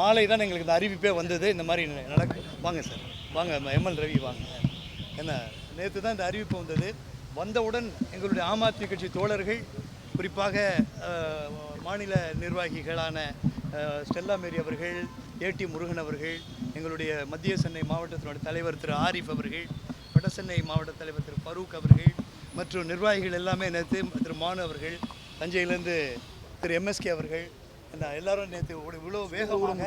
மாலை தான் எங்களுக்கு இந்த அறிவிப்பே வந்தது. இந்த மாதிரி நடக்கு வாங்க சார். வாங்க எம்எல் ரவி வாங்க. என்ன நேற்று தான் இந்த அறிவிப்பு வந்தது. வந்தவுடன் எங்களுடைய ஆம் ஆத்மி கட்சி தோழர்கள் குறிப்பாக மாநில நிர்வாகிகளான ஸ்டெல்லா மேரி அவர்கள் ஏடி முருகன் அவர்கள் எங்களுடைய மத்திய சென்னை மாவட்டத்தினுடைய தலைவர் திரு ஆரிஃப் அவர்கள் வட சென்னை மாவட்ட தலைவர் திரு ஃபரூக் அவர்கள் மற்றும் நிர்வாகிகள் எல்லாமே நேற்று திரு மானு அவர்கள் தஞ்சையிலேருந்து திரு எம்எஸ்கே அவர்கள் இந்த எல்லாரும் நேற்று இவ்வளோ வேகமாக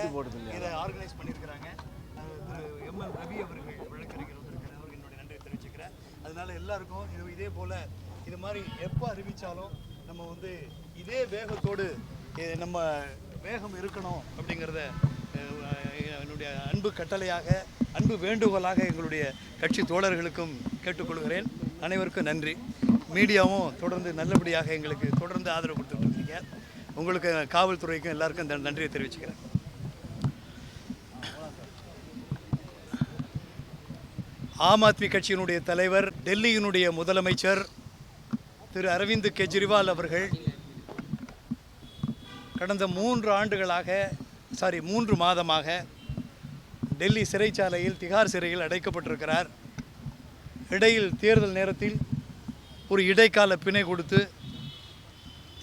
இதை ஆர்கனைஸ் பண்ணியிருக்கிறாங்க. திரு எம்எல் ரவி அவர்கள் வழக்கறிஞர் வந்திருக்கிறார். அவருக்கு என்னுடைய நன்றியை தெரிவிச்சுக்கிறேன். அதனால எல்லாருக்கும் இது இதே போல் இது மாதிரி எப்போ அறிவித்தாலும் நம்ம வந்து இதே வேகத்தோடு நம்ம வேகம் இருக்கணும் அப்படிங்கிறத என்னுடைய அன்பு கட்டளையாக அன்பு வேண்டுகோளாக எங்களுடைய கட்சி தோழர்களுக்கும் கேட்டுக்கொள்கிறேன். அனைவருக்கும் நன்றி. மீடியாவும் தொடர்ந்து நல்லபடியாக எங்களுக்கு தொடர்ந்து ஆதரவு கொடுத்துட்டு இருக்கீங்க. உங்களுக்கு காவல்துறைக்கும் எல்லாருக்கும் இந்த நன்றியை தெரிவிச்சுக்கிறேன். ஆம் ஆத்மி கட்சியினுடைய தலைவர் டெல்லியினுடைய முதலமைச்சர் திரு அரவிந்த் கெஜ்ரிவால் அவர்கள் கடந்த மூன்று ஆண்டுகளாக சாரி மூன்று மாதமாக டெல்லி சிறைச்சாலையில் திகார் சிறையில் அடைக்கப்பட்டிருக்கிறார். இடையில் தேர்தல் நேரத்தில் ஒரு இடைக்கால பிணை கொடுத்து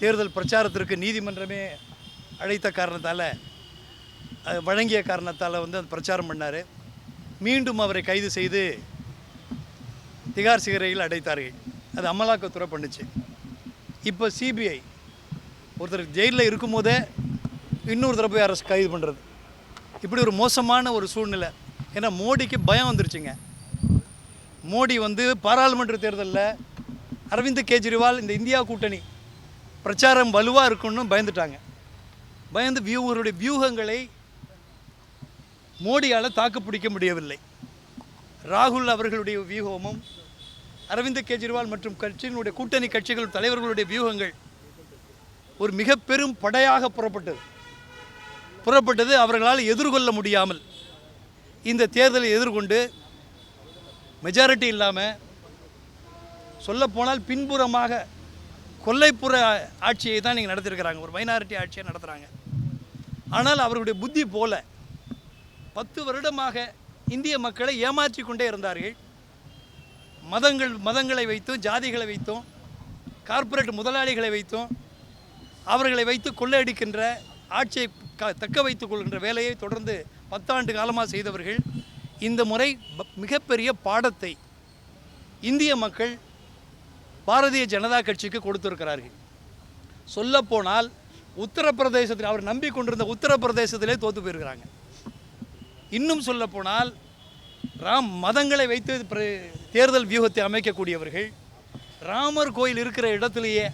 தேர்தல் பிரச்சாரத்திற்கு நீதிமன்றமே அழைத்த காரணத்தால் அது வழங்கிய காரணத்தால் வந்து அந்த பிரச்சாரம் பண்ணார். மீண்டும் அவரை கைது செய்து திகார் சிகரையில் அடைத்தார்கள். அது அமலாக்கத்துறை பண்ணுச்சு. இப்போ சிபிஐ ஒருத்தர் ஜெயிலில் இருக்கும்போதே இன்னொருத்தரை போய் அரசு கைது பண்ணுறது இப்படி ஒரு மோசமான ஒரு சூழ்நிலை. ஏன்னா மோடிக்கு பயம் வந்துருச்சுங்க. மோடி வந்து பாராளுமன்ற தேர்தலில் அரவிந்த் கெஜ்ரிவால் இந்த இந்தியா கூட்டணி பிரச்சாரம் வலுவாக இருக்கும்னு பயந்துட்டாங்க. பயந்து வியூகருடைய வியூகங்களை மோடியால் தாக்கு பிடிக்க முடியவில்லை. ராகுல் அவர்களுடைய வியூகமும் அரவிந்த் கெஜ்ரிவால் மற்றும் கட்சியினுடைய கூட்டணி கட்சிகள் தலைவர்களுடைய வியூகங்கள் ஒரு மிக பெரும் படையாக புறப்பட்டது. புறப்பட்டது அவர்களால் எதிர்கொள்ள முடியாமல். இந்த தேர்தலை எதிர்கொண்டு மெஜாரிட்டி இல்லாமல் சொல்லப்போனால் பின்புறமாக கொல்லைப்புற ஆட்சியை தான் நீங்கள் நடத்திருக்கிறாங்க ஒரு மைனாரிட்டி ஆட்சியை நடத்துகிறாங்க ஆனால் அவருடைய புத்தி போல பத்து வருடமாக இந்திய மக்களை ஏமாற்றி கொண்டே இருந்தார்கள். மதங்கள் மதங்களை வைத்தும் ஜாதிகளை வைத்தும் கார்ப்பரேட் முதலாளிகளை வைத்தும் அவர்களை வைத்து கொள்ளையடிக்கின்ற ஆட்சியை க தக்க வைத்துக் கொள்கின்ற வேலையை தொடர்ந்து பத்தாண்டு காலமாக செய்தவர்கள். இந்த முறை மிகப்பெரிய பாடத்தை இந்திய மக்கள் பாரதிய ஜனதா கட்சிக்கு கொடுத்திருக்கிறார்கள். சொல்லப்போனால் உத்தரப்பிரதேசத்தில் அவர் நம்பிக்கொண்டிருந்த உத்தரப்பிரதேசத்திலே தோற்று போயிருக்கிறாங்க. இன்னும் சொல்லப்போனால் ராம் மதங்களை வைத்து தேர்தல் வியூகத்தை அமைக்கக்கூடியவர்கள் ராமர் கோயில் இருக்கிற இடத்திலேயே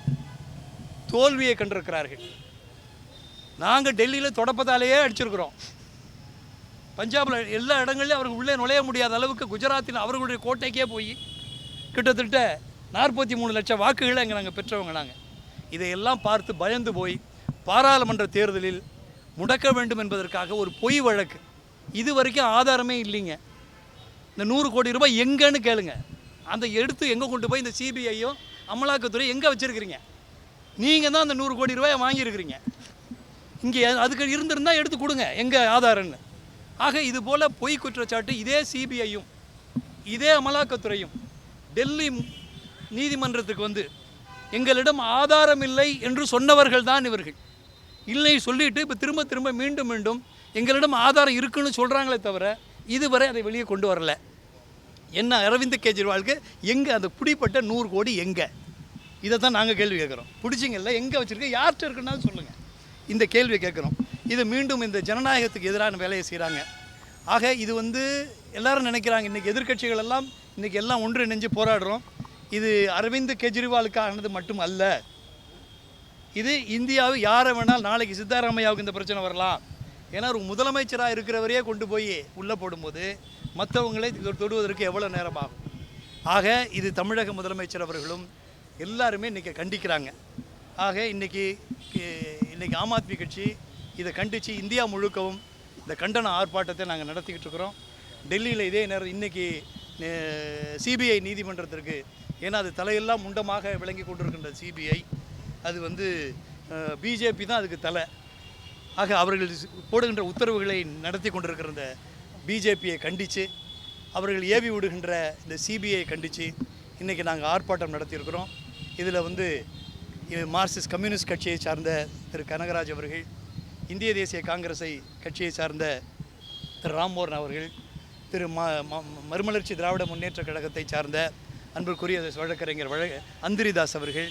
தோல்வியை கண்டிருக்கிறார்கள். நாங்கள் டெல்லியில் தொடப்பதாலேயே அடிச்சிருக்கிறோம். பஞ்சாபில் எல்லா இடங்கள்லையும் அவர்கள் உள்ளே நுழைய முடியாத அளவுக்கு குஜராத்தில் அவர்களுடைய கோட்டைக்கே போய் கிட்டத்தட்ட நாற்பத்தி மூணு லட்சம் வாக்குகளை அங்கே நாங்கள் பெற்றவங்க நாங்கள் இதையெல்லாம் பார்த்து பயந்து போய் பாராளுமன்ற தேர்தலில் முடக்க வேண்டும் என்பதற்காக ஒரு பொய் வழக்கு. இது வரைக்கும் ஆதாரமே இல்லைங்க. இந்த நூறு கோடி ரூபாய் எங்கன்னு கேளுங்க. அந்த எடுத்து எங்கே கொண்டு போய் இந்த சிபிஐயோ அமலாக்கத்துறை எங்கே வச்சுருக்கிறீங்க? நீங்கள் தான் அந்த நூறு கோடி ரூபாயை வாங்கியிருக்கிறீங்க. இங்கே அதுக்கு இருந்திருந்தால் எடுத்து கொடுங்க எங்கள் ஆதாரம்னு ஆக இது போல் பொய் குற்றச்சாட்டு இதே சிபிஐயும் இதே அமலாக்கத்துறையும் டெல்லி நீதிமன்றத்துக்கு வந்து எங்களிடம் ஆதாரம் இல்லை என்று சொன்னவர்கள் தான் இவர்கள். இல்லை சொல்லிட்டு இப்போ திரும்ப திரும்ப மீண்டும் மீண்டும் எங்களிடம் ஆதாரம் இருக்குன்னு சொல்கிறாங்களே தவிர இதுவரை அதை வெளியே கொண்டு வரல. என்ன அரவிந்த் கெஜ்ரிவாலுக்கு எங்கே அந்த பிடிப்பட்ட நூறு கோடி எங்கே? இதை தான் நாங்கள் கேள்வி கேட்குறோம். பிடிச்சிங்கல்ல எங்கே வச்சுருக்க யார்கிட்ட இருக்குன்னாலும் சொல்லுங்கள் இந்த கேள்வி கேட்குறோம். இது மீண்டும் இந்த ஜனநாயகத்துக்கு எதிரான வேலையை செய்கிறாங்க ஆக இது வந்து எல்லாரும் நினைக்கிறாங்க இன்றைக்கி எதிர்கட்சிகள் எல்லாம் இன்றைக்கி எல்லாம் ஒன்றிணைஞ்சு போராடுறோம். இது அரவிந்த் கெஜ்ரிவாலுக்கானது மட்டும் அல்ல. இது இந்தியாவை யாரை வேணால் நாளைக்கு சித்தாராமையாவுக்கு இந்த பிரச்சனை வரலாம். ஏன்னா ஒரு முதலமைச்சராக இருக்கிறவரையே கொண்டு போய் உள்ளே போடும்போது மற்றவங்களை தொடுவதற்கு எவ்வளோ நேரம் ஆகும் ஆக இது தமிழக முதலமைச்சர் அவர்களும் எல்லாருமே இன்றைக்கி கண்டிக்கிறாங்க. ஆக இன்றைக்கி இன்றைக்கி ஆம் ஆத்மி கட்சி இதை கண்டித்து இந்தியா முழுக்கவும் இந்த கண்டன ஆர்ப்பாட்டத்தை நாங்கள் நடத்திக்கிட்டு இருக்கிறோம். டெல்லியில் இதே நேரம் இன்றைக்கி சிபிஐ நீதிமன்றத்திற்கு ஏன்னா அது தலையெல்லாம் முண்டமாக விளங்கி கொண்டிருக்கின்ற சிபிஐ அது வந்து பிஜேபி தான் அதுக்கு தலை. ஆக அவர்கள் போடுகின்ற உத்தரவுகளை நடத்தி கொண்டிருக்கிற இந்த பிஜேபியை கண்டித்து அவர்கள் ஏவி விடுகின்ற இந்த சிபிஐ கண்டித்து இன்றைக்கி நாங்கள் ஆர்ப்பாட்டம் நடத்தியிருக்கிறோம். இதில் வந்து மார்க்சிஸ்ட் கம்யூனிஸ்ட் கட்சியை சார்ந்த திரு கனகராஜ் அவர்கள் இந்திய தேசிய காங்கிரஸை கட்சியை சார்ந்த திரு ராம்மோகன் அவர்கள் திரு ம- மறுமலர்ச்சி திராவிட முன்னேற்ற கழகத்தை சார்ந்த அன்பிற்குரிய வழக்கறிஞர் வழ அந்திரிதாஸ் அவர்கள்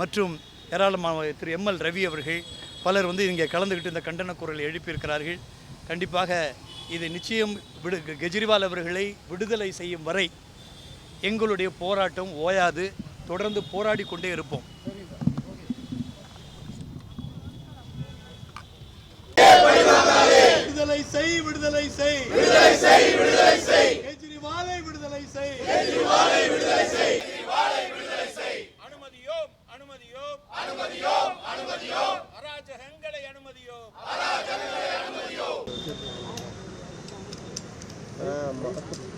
மற்றும் ஏராளமான திரு எம்எல் ரவி அவர்கள் பலர் வந்து இங்கே கலந்துக்கிட்டு இந்த கண்டன குரல் எழுப்பியிருக்கிறார்கள். கண்டிப்பாக இது நிச்சயம் விடு கெஜ்ரிவால் அவர்களை விடுதலை செய்யும் வரை எங்களுடைய போராட்டம் ஓயாது. தொடர்ந்து போராடி கொண்டே இருப்போம். விடுதலை செய் விடுதலை செய். விடுதலை செய் விடுதலை செய். கெஜ்ரிவாலை விடுதலை செய் அனுமதியோம் அனுமதியோம். அனுமதியோம் அனுமதியோம். அராஜகங்களை அனுமதியோம். ஆமா.